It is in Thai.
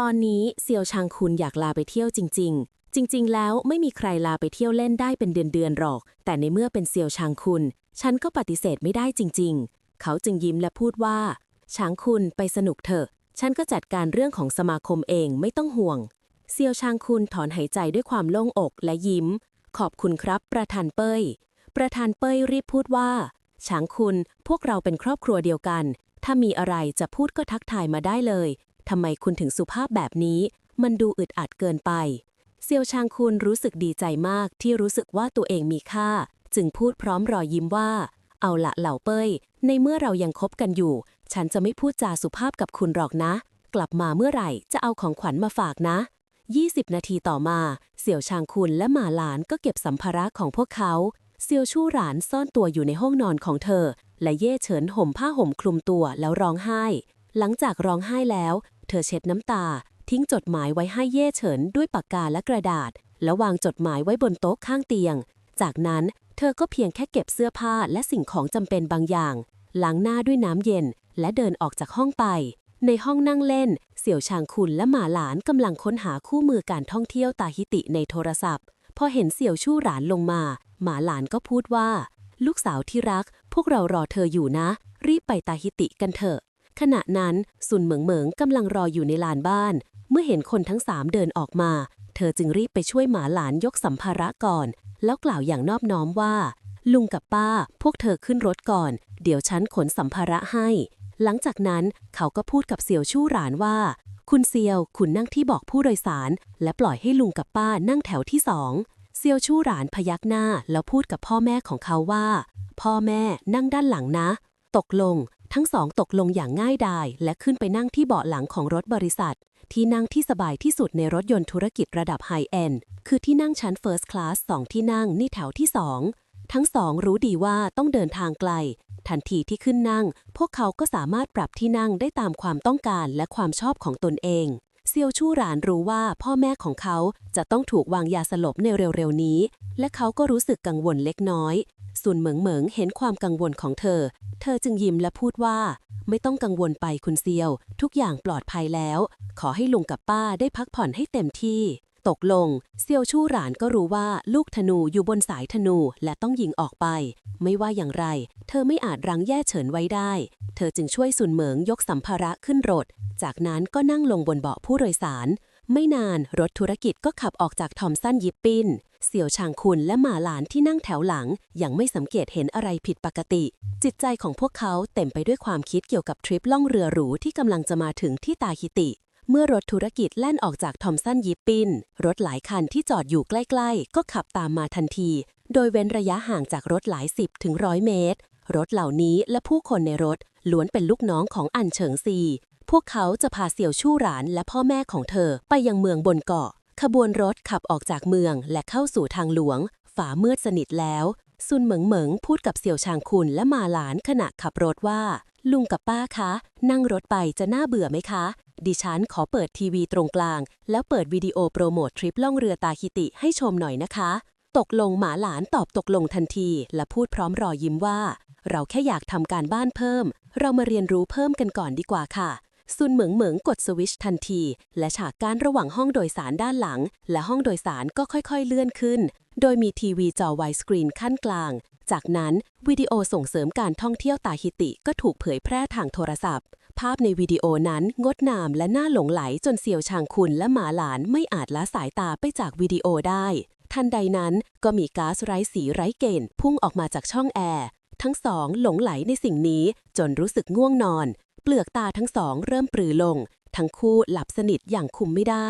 ตอนนี้เซียวชางคุณอยากลาไปเที่ยวจริง ๆ จริง ๆ แล้วไม่มีใครลาไปเที่ยวเล่นได้เป็นเดือนๆหรอก แต่ในเมื่อเป็นเซียวชางคุณ ฉันก็ปฏิเสธไม่ได้จริง ๆ เขาจึงยิ้มและพูดว่าชางคุณไปสนุกเถอะ ฉันก็จัดการเรื่องของสมาคมเองไม่ต้องห่วง เซียวชางคุณถอนหายใจด้วยความโล่งอกและยิ้ม ขอบคุณครับ ประธานเป้ย ประธานเป้ยรีบพูดว่าช้างคุณ พวกเราเป็นครอบครัวเดียวกัน ถ้ามีอะไรจะพูดก็ทักทายมาได้เลย ทำไมคุณถึงสุภาพแบบนี้ มันดูอึดอัดเกินไป เซียวชางคุณรู้สึกดีใจมากที่รู้สึกว่าตัวเองมีค่า จึงพูดพร้อมรอยยิ้มว่า เอาละเหล่าเป้ย ในเมื่อเรายังคบกันอยู่ ฉันจะไม่พูดจาสุภาพกับคุณหรอกนะ กลับมาเมื่อไหร่จะเอาของขวัญมาฝากนะ 20 นาทีต่อมา เสี่ยวชางคุณและหมาหลานก็เก็บสัมภาระของพวกเขาเซียวชู่หลานซ่อนตัวอยู่ในห้องนอนของเธอ และเย่เฉินห่มผ้าห่มคลุมตัวแล้วร้องไห้ หลังจากร้องไห้แล้ว เธอเช็ดน้ำตา ทิ้งจดหมายไว้ให้เย่เฉินด้วยปากกาและกระดาษ แล้ววางจดหมายไว้บนโต๊ะข้างเตียง จากนั้นเธอก็เพียงแค่เก็บเสื้อผ้าและสิ่งของจำเป็นบางอย่างล้างหน้าด้วยน้ำเย็น และเดินออกจากห้องไป ในห้องนั่งเล่น เสี่ยวชางคุณและหมาหลานกำลังค้นหาคู่มือการท่องเที่ยวตาฮิติในโทรศัพท์ พอเห็นเสี่ยวชู่หลานลงมา หมาหลานก็พูดว่า ลูกสาวที่รัก พวกเรารอเธออยู่นะ รีบไปตาฮิติกันเถอะ ขณะนั้นสุนเหมิงเหมิงกำลังรออยู่ในลานบ้าน เมื่อเห็นคนทั้งสามเดินออกมา เธอจึงรีบไปช่วยหมาหลานยกสัมภาระก่อน แล้วกล่าวอย่างนอบน้อมว่า ลุงกับป้า พวกเธอขึ้นรถก่อน เดี๋ยวฉันขนสัมภาระให้ หลังจากนั้นเขาก็พูดกับเสี่ยวชู่หลานว่า คุณเซียว คุณนั่งที่บอกผู้โดยสาร และปล่อยให้ลุงกับป้านั่งแถวที่สองเซียวชู่หลานพยักหน้าแล้วพูดกับพ่อแม่ของเขาว่า พ่อแม่นั่งด้านหลังนะ ตกลง ทั้งสองตกลงอย่างง่ายดาย และขึ้นไปนั่งที่เบาะหลังของรถบริษัท ที่นั่งที่สบายที่สุดในรถยนต์ธุรกิจระดับไฮเอนด์คือที่นั่งชั้น First Class สองที่นั่งนี่แถวที่สองทั้งสองรู้ดีว่าต้องเดินทางไกล ทันทีที่ขึ้นนั่ง พวกเขาก็สามารถปรับที่นั่งได้ตามความต้องการและความชอบของตนเองเซียวชู่หลานรู้ว่าพ่อแม่ของเขาจะต้องถูกวางยาสลบในเร็วๆนี้ และเขาก็รู้สึกกังวลเล็กน้อย ส่วนเหมิงเหมิงเห็นความกังวลของเธอ เธอจึงยิ้มและพูดว่า ไม่ต้องกังวลไปคุณเซียว ทุกอย่างปลอดภัยแล้ว ขอให้ลุงกับป้าได้พักผ่อนให้เต็มที่ ตกลง เซียวชู่หลานก็รู้ว่าลูกธนูอยู่บนสายธนูและต้องยิงออกไป ไม่ว่าอย่างไร เธอไม่อาจรั้งแย่เฉินไว้ได้ เธอจึงช่วยสุนเหมิงยกสัมภาระขึ้นรถ จากนั้นก็นั่งลงบนเบาะผู้โดยสาร ไม่นานรถธุรกิจก็ขับออกจากทอมสันยิปปินเสี่ยวชางคุณและหมาหลานที่นั่งแถวหลัง ยังไม่สังเกตเห็นอะไรผิดปกติ จิตใจของพวกเขาเต็มไปด้วยความคิดเกี่ยวกับทริปล่องเรือหรูที่กำลังจะมาถึงที่ตาฮิติ เมื่อรถธุรกิจแล่นออกจากทอมสันยิปปินรถหลายคันที่จอดอยู่ใกล้ ๆ ก็ขับตามมาทันที โดยเว้นระยะห่างจากรถหลายสิบถึงร้อยเมตร รถเหล่านี้และผู้คนในรถล้วนเป็นลูกน้องของอันเฉิงซี พวกเขาจะพาเสี่ยวชู่หลานและพ่อแม่ของเธอไปยังเมืองบนเกาะ ขบวนรถขับออกจากเมืองและเข้าสู่ทางหลวง ฝามืดสนิทแล้ว ซุนเหมิงเหมิงพูดกับเสี่ยวชางคุณและมาหลานขณะขับรถว่า ลุงกับป้าคะ นั่งรถไปจะน่าเบื่อไหมคะ ดิฉันขอเปิดทีวีตรงกลาง แล้วเปิดวิดีโอโปรโมททริปล่องเรือตาฮิติให้ชมหน่อยนะคะตกลงหมาหลานตอบตกลงทันที และพูดพร้อมรอยยิ้มว่า เราแค่อยากทำการบ้านเพิ่ม เรามาเรียนรู้เพิ่มกันก่อนดีกว่าค่ะ ซุนเหมิงเหมิงกดสวิชทันที และฉากการระหว่างห้องโดยสารด้านหลัง และห้องโดยสารก็ค่อยๆเลื่อนขึ้น โดยมีทีวีจอไวด์สกรีนขั้นกลาง จากนั้นวิดีโอส่งเสริมการท่องเที่ยวตาฮิติก็ถูกเผยแพร่ทางโทรศัพท์ ภาพในวิดีโอนั้นงดงามและน่าหลงไหลจนเซียวชางคุณและหมาหลานไม่อาจละสายตาไปจากวิดีโอได้ ทันใดนั้นก็มีก๊าซไร้สีไร้เกณฑ์พุ่งออกมาจากช่องแอร์ทั้งสองหลงไหลในสิ่งนี้จนรู้สึกง่วงนอน เปลือกตาทั้งสองเริ่มปรือลง ทั้งคู่หลับสนิทอย่างคุมไม่ได้